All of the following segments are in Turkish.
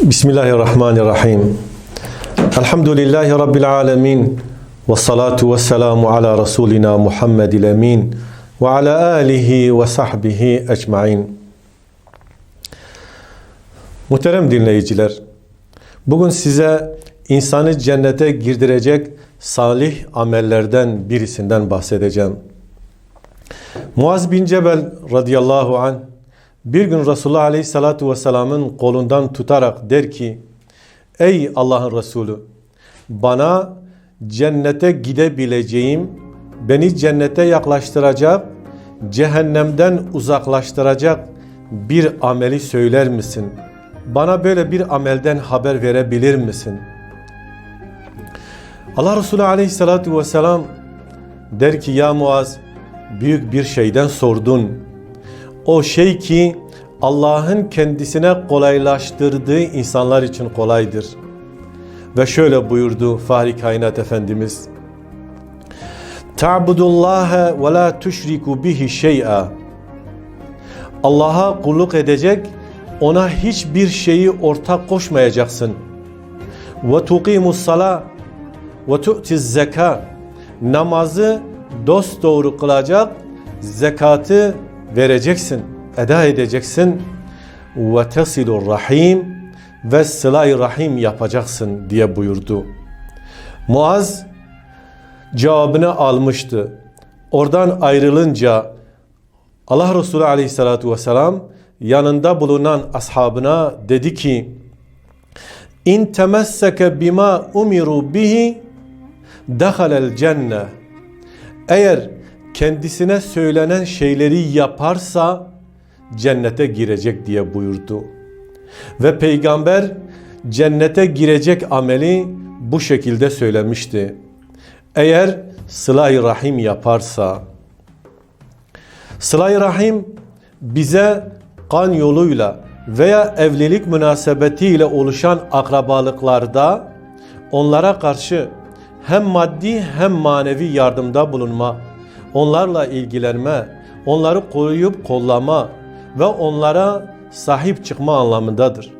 Bismillahirrahmanirrahim. Elhamdülillahi Rabbil alemin. Ve salatu ve selamu ala Resulina Muhammedil emin. Ve ala alihi ve sahbihi ecmain. Muhterem dinleyiciler, bugün size insanı cennete girdirecek salih amellerden birisinden bahsedeceğim. Muaz bin Cebel radıyallahu anh bir gün Resulullah aleyhissalatu vesselamın kolundan tutarak der ki Ey Allah'ın Resulü bana cennete gidebileceğim, beni cennete yaklaştıracak, cehennemden uzaklaştıracak bir ameli söyler misin? Bana böyle bir amelden haber verebilir misin? Allah Resulü aleyhissalatu vesselam der ki ya Muaz büyük bir şeyden sordun. O şey ki Allah'ın kendisine kolaylaştırdığı insanlar için kolaydır. Ve şöyle buyurdu Fahri Kainat Efendimiz. Ta'budullaha ve la tuşriku bihi şey'a. Allah'a kulluk edecek, ona hiçbir şeyi ortak koşmayacaksın. Ve tuqimus sala ve tu'tiz zeka. Namazı dost doğru kılacak, zekatı vereceksin, eda edeceksin. Ve tesilur rahim ve sıla rahim yapacaksın diye buyurdu. Muaz cevabını almıştı. Oradan ayrılınca Allah Resulü aleyhissalatu vesselam yanında bulunan ashabına dedi ki İn temesseke bima umiru bihi dehalel cenne eğer kendisine söylenen şeyleri yaparsa cennete girecek diye buyurdu. Ve peygamber cennete girecek ameli bu şekilde söylemişti. Eğer sıla rahim yaparsa sıla rahim bize kan yoluyla veya evlilik münasebetiyle oluşan akrabalıklarda onlara karşı hem maddi hem manevi yardımda bulunma, onlarla ilgilenme, onları koruyup kollama ve onlara sahip çıkma anlamındadır.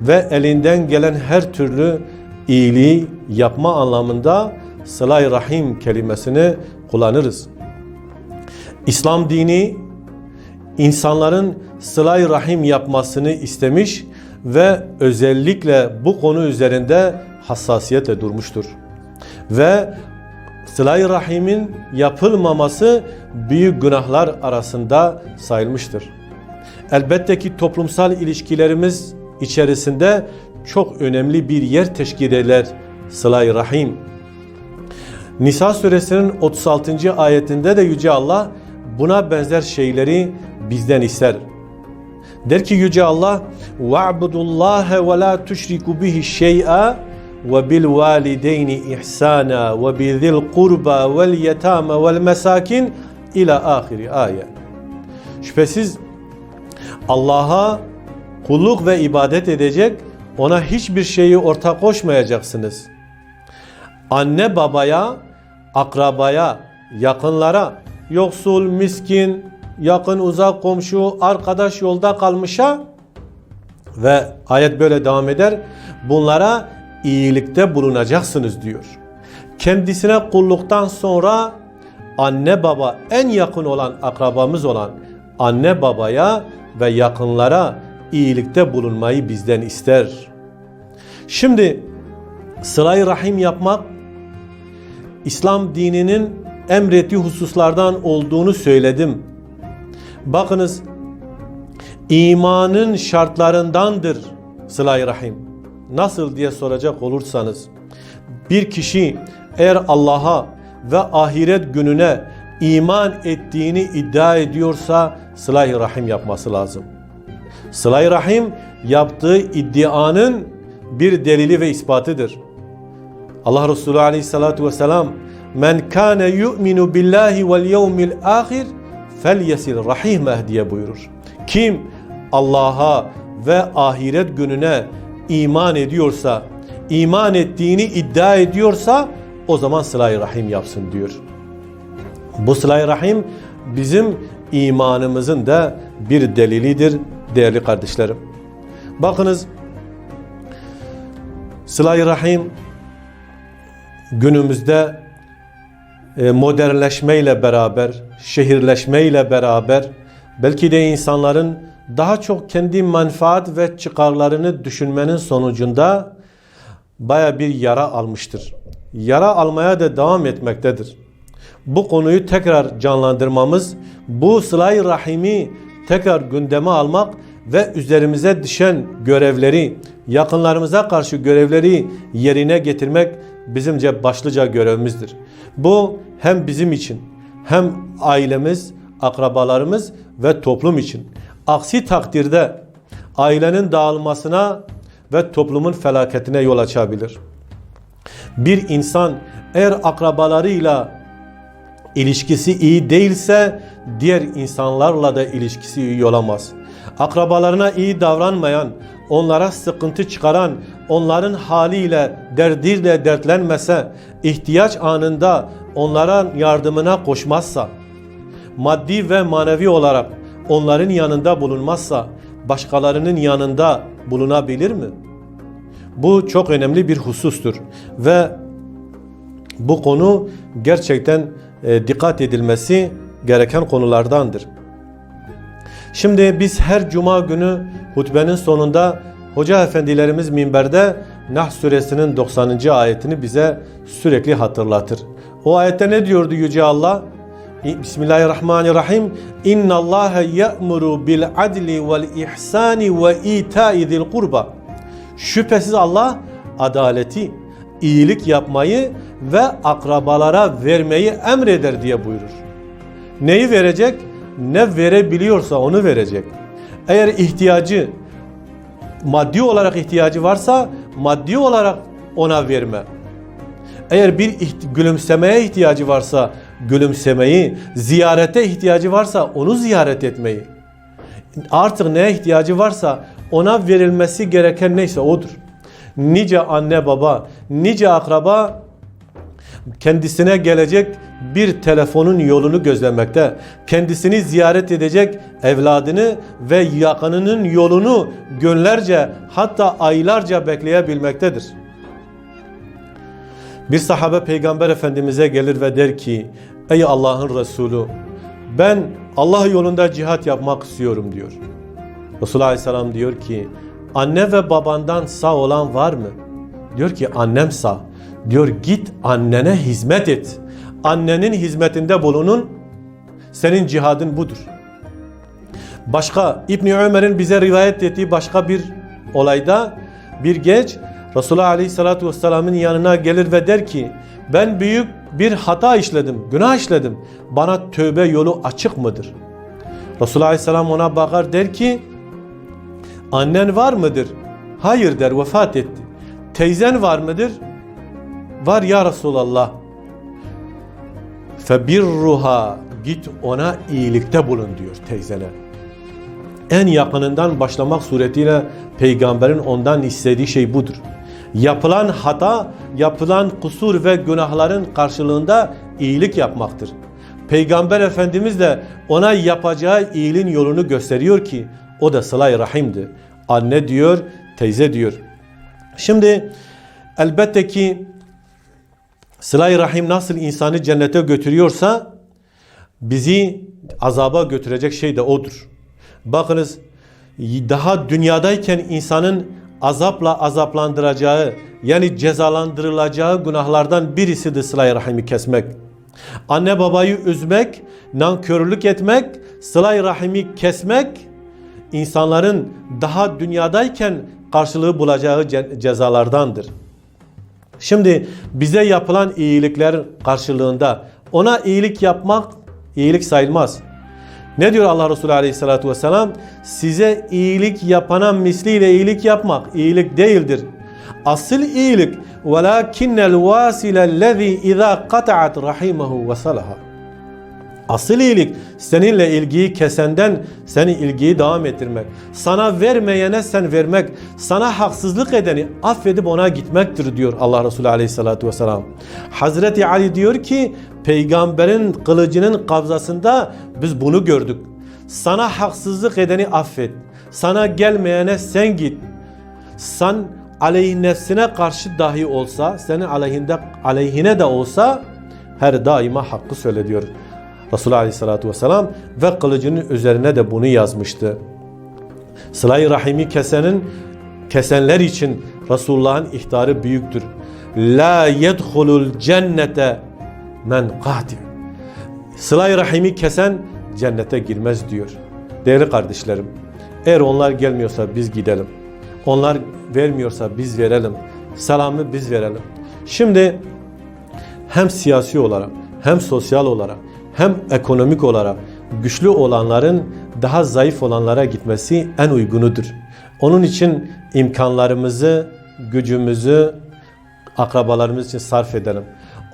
Ve elinden gelen her türlü iyiliği yapma anlamında sıla rahim kelimesini kullanırız. İslam dini insanların sıla rahim yapmasını istemiş ve özellikle bu konu üzerinde hassasiyetle durmuştur. Ve sıla rahimin yapılmaması büyük günahlar arasında sayılmıştır Elbette ki toplumsal ilişkilerimiz içerisinde çok önemli bir yer teşkil eder sıla rahim. Nisa suresinin 36. ayetinde de Yüce Allah buna benzer şeyleri bizden ister. Der ki Yüce Allah وَعْبُدُ اللّٰهَ وَلَا تُشْرِكُ بِهِ شَيْئًا وَبِالْوَالِدَيْنِ إِحْسَانًا وَبِذِي الْقُرْبَى وَالْيَتَامَ وَالْمَسَاكِنِ ila ahiri ayet. Şüphesiz Allah'a kulluk ve ibadet edecek, ona hiçbir şeyi ortak koşmayacaksınız. Anne babaya, akrabaya, yakınlara, yoksul, miskin, yakın uzak komşu, arkadaş yolda kalmışa ve ayet böyle devam eder. Bunlara iyilikte bulunacaksınız diyor. Kendisine kulluktan sonra anne baba en yakın olan akrabamız olan anne babaya ve yakınlara iyilikte bulunmayı bizden ister. Şimdi sıla rahim yapmak İslam dininin emrettiği hususlardan olduğunu söyledim. Bakınız imanın şartlarındandır sıla rahim. Nasıl diye soracak olursanız bir kişi eğer Allah'a ve ahiret gününe iman ettiğini iddia ediyorsa sıla rahim yapması lazım. Sıla rahim yaptığı iddianın bir delili ve ispatıdır. Allah Resulü aleyhissalatu vesselam men kâne yu'minu billahi vel yevmil ahir felyesil rahimeh diye buyurur. Kim Allah'a ve ahiret gününe iman ediyorsa, iman ettiğini iddia ediyorsa o zaman sıla rahim yapsın diyor. Bu sıla rahim bizim imanımızın da bir delilidir değerli kardeşlerim. Bakınız Sıla-i Rahim günümüzde e, modernleşmeyle beraber, şehirleşmeyle beraber belki de insanların daha çok kendi menfaat ve çıkarlarını düşünmenin sonucunda baya bir yara almıştır. Yara almaya da devam etmektedir. Bu konuyu tekrar canlandırmamız, bu sıla rahimi tekrar gündeme almak ve üzerimize düşen görevleri, yakınlarımıza karşı görevleri yerine getirmek bizimce başlıca görevimizdir. Bu hem bizim için hem ailemiz, akrabalarımız ve toplum için. Aksi takdirde ailenin dağılmasına ve toplumun felaketine yol açabilir. Bir insan eğer akrabalarıyla ilişkisi iyi değilse diğer insanlarla da ilişkisi iyi olamaz. Akrabalarına iyi davranmayan, onlara sıkıntı çıkaran, onların haliyle, derdiyle dertlenmese, ihtiyaç anında onların yardımına koşmazsa, maddi ve manevi olarak onların yanında bulunmazsa, başkalarının yanında bulunabilir mi? Bu çok önemli bir husustur ve bu konu gerçekten dikkat edilmesi gereken konulardandır. Şimdi biz her cuma günü hutbenin sonunda hoca efendilerimiz minberde Nahl suresinin 90. ayetini bize sürekli hatırlatır. O ayette ne diyordu Yüce Allah? Bismillahirrahmanirrahim. İnna Allah ya'muru bil adli vel ihsani ve ita'i zil kurba. Şüphesiz Allah adaleti, iyilik yapmayı ve akrabalara vermeyi emreder diye buyurur. Neyi verecek? Ne verebiliyorsa onu verecek. Eğer ihtiyacı maddi olarak ihtiyacı varsa maddi olarak ona verme. Eğer bir gülümsemeye ihtiyacı varsa gülümsemeyi, ziyarete ihtiyacı varsa onu ziyaret etmeyi. Artık neye ihtiyacı varsa ona verilmesi gereken neyse odur. Nice anne baba, nice akraba kendisine gelecek bir telefonun yolunu gözlemekte, kendisini ziyaret edecek evladını ve yakınının yolunu günlerce hatta aylarca bekleyebilmektedir. Bir sahabe peygamber efendimize gelir ve der ki ey Allah'ın Resulü ben Allah yolunda cihat yapmak istiyorum diyor. Resulullah Aleyhisselam diyor ki anne ve babandan sağ olan var mı? Diyor ki annem sağ. Diyor git annene hizmet et. Annenin hizmetinde bulunun. Senin cihadın budur. Başka İbni Ömer'in bize rivayet ettiği başka bir olayda bir genç Resulullah Aleyhisselatü Vesselam'ın yanına gelir ve der ki ben büyük bir hata işledim, günah işledim. Bana tövbe yolu açık mıdır? Resulullah Aleyhisselam ona bakar der ki annen var mıdır? Hayır der vefat etti. Teyzen var mıdır? Var ya Resulallah. Febirruha git ona iyilikte bulun diyor teyzene. En yakınından başlamak suretiyle peygamberin ondan istediği şey budur. Yapılan hata, yapılan kusur ve günahların karşılığında iyilik yapmaktır. Peygamber Efendimiz de ona yapacağı iyiliğin yolunu gösteriyor ki o da sıla-i rahimdi. Anne diyor, teyze diyor. Şimdi elbette ki sıla-i rahim nasıl insanı cennete götürüyorsa bizi azaba götürecek şey de odur. Bakınız daha dünyadayken insanın azapla azaplandıracağı yani cezalandırılacağı günahlardan birisi de sıla-i rahimi kesmek. Anne babayı üzmek, nankörlük etmek, sıla-i rahimi kesmek insanların daha dünyadayken karşılığı bulacağı ce- cezalardandır. Şimdi bize yapılan iyilikler karşılığında ona iyilik yapmak iyilik sayılmaz. Ne diyor Allah Resulü Aleyhisselatü Vesselam? Size iyilik yapana misliyle iyilik yapmak iyilik değildir. Asıl iyilik وَلَكِنَّ الْوَاسِلَ الَّذ۪ي اِذَا قَطَعَتْ رَحِيمَهُ وَصَلَهَا Asıl iyilik seninle ilgiyi kesenden seni ilgiyi devam ettirmek. Sana vermeyene sen vermek. Sana haksızlık edeni affedip ona gitmektir diyor Allah Resulü Aleyhisselatü Vesselam. Hazreti Ali diyor ki peygamberin kılıcının kabzasında biz bunu gördük. Sana haksızlık edeni affet. Sana gelmeyene sen git. Sen aleyhin nefsine karşı dahi olsa, senin aleyhinde aleyhine de olsa her daima hakkı söyle diyor. Resulullah Aleyhisselatü Vesselam ve kılıcının üzerine de bunu yazmıştı. Sıla-i Rahim'i kesenin kesenler için Resulullah'ın ihtarı büyüktür. La yedhulul cennete men katil. Sıla-i Rahim'i kesen cennete girmez diyor. Değerli kardeşlerim, eğer onlar gelmiyorsa biz gidelim. Onlar vermiyorsa biz verelim. Selamı biz verelim. Şimdi hem siyasi olarak, hem sosyal olarak, hem ekonomik olarak güçlü olanların daha zayıf olanlara gitmesi en uygunudur. Onun için imkanlarımızı, gücümüzü akrabalarımız için sarf edelim.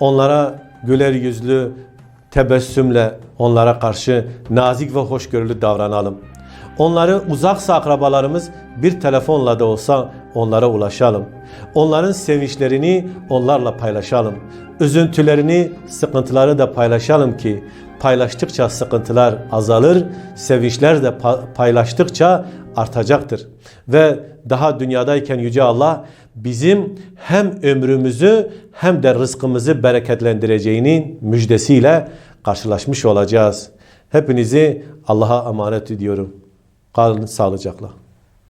Onlara güler yüzlü, tebessümle onlara karşı nazik ve hoşgörülü davranalım. Onları uzaksa akrabalarımız bir telefonla da olsa onlara ulaşalım. Onların sevinçlerini onlarla paylaşalım. Üzüntülerini, sıkıntıları da paylaşalım ki paylaştıkça sıkıntılar azalır, sevinçler de pa- paylaştıkça artacaktır. Ve daha dünyadayken Yüce Allah bizim hem ömrümüzü hem de rızkımızı bereketlendireceğinin müjdesiyle karşılaşmış olacağız. Hepinizi Allah'a emanet ediyorum. Kalın sağlıcakla.